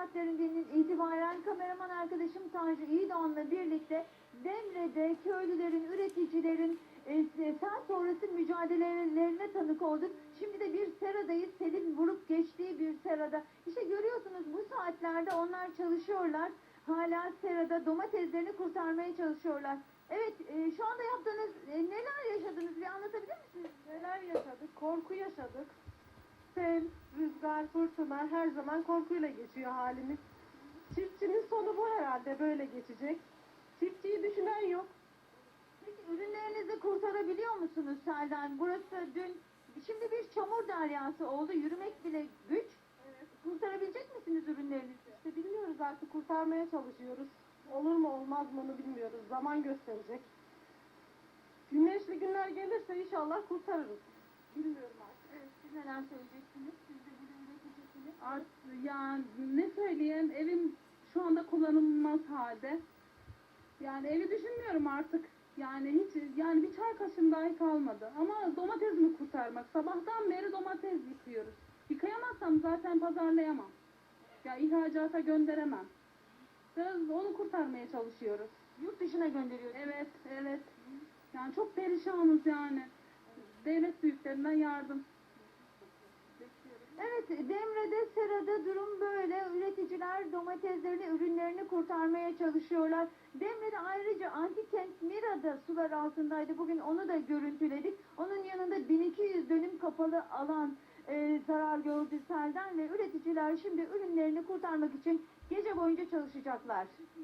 saatlerinden itibaren kameraman arkadaşım Tanju İğdoğan'la birlikte Demre'de köylülerin, üreticilerin e, sen sonrası mücadelelerine tanık olduk. Şimdi de bir seradayız. Selin vurup geçtiği bir serada. İşte görüyorsunuz bu saatlerde onlar çalışıyorlar. Hala serada domateslerini kurtarmaya çalışıyorlar. Evet, e, şu anda yaptığınız e, neler yaşadınız bir anlatabilir misiniz? Neler yaşadık? Korku yaşadık. Sel, rüzgar, fırtına her zaman korkuyla geçiyor halimiz. Çiftçinin sonu bu herhalde böyle geçecek. Çiftçiyi düşünen yok. Peki ürünlerinizi kurtarabiliyor musunuz Seldan? Burası dün, şimdi bir çamur deryası oldu. Yürümek bile güç. Kurtarabilecek misiniz ürünlerinizi? İşte bilmiyoruz artık kurtarmaya çalışıyoruz. Olur mu olmaz mı onu bilmiyoruz. Zaman gösterecek. Güneşli günler gelirse inşallah kurtarırız. Bilmiyorum artık. Evet, siz neler söyleyeceksiniz? Siz de bir üreticisiniz. Artık yani ne söyleyeyim evim şu anda kullanılmaz halde. Yani evi düşünmüyorum artık. Yani hiç yani bir çay kaşığım dahi kalmadı. Ama domatesimi kurtarmak. Sabahtan beri domates yıkıyoruz. Yıkayamazsam zaten pazarlayamam. Ya ihracata gönderemem. Biraz onu kurtarmaya çalışıyoruz. Yurt dışına gönderiyorsunuz. Evet, evet. Yani çok perişanız yani. Devlet büyüklerinden yardım. Evet, Demre'de serada durum böyle. Üreticiler domateslerini, ürünlerini kurtarmaya çalışıyorlar. Demre'de ayrıca Antikent Mira'da sular altındaydı. Bugün onu da görüntüledik. Onun yanında 1200 dönüm kapalı alan e, zarar gördü selden ve üreticiler şimdi ürünlerini kurtarmak için gece boyunca çalışacaklar.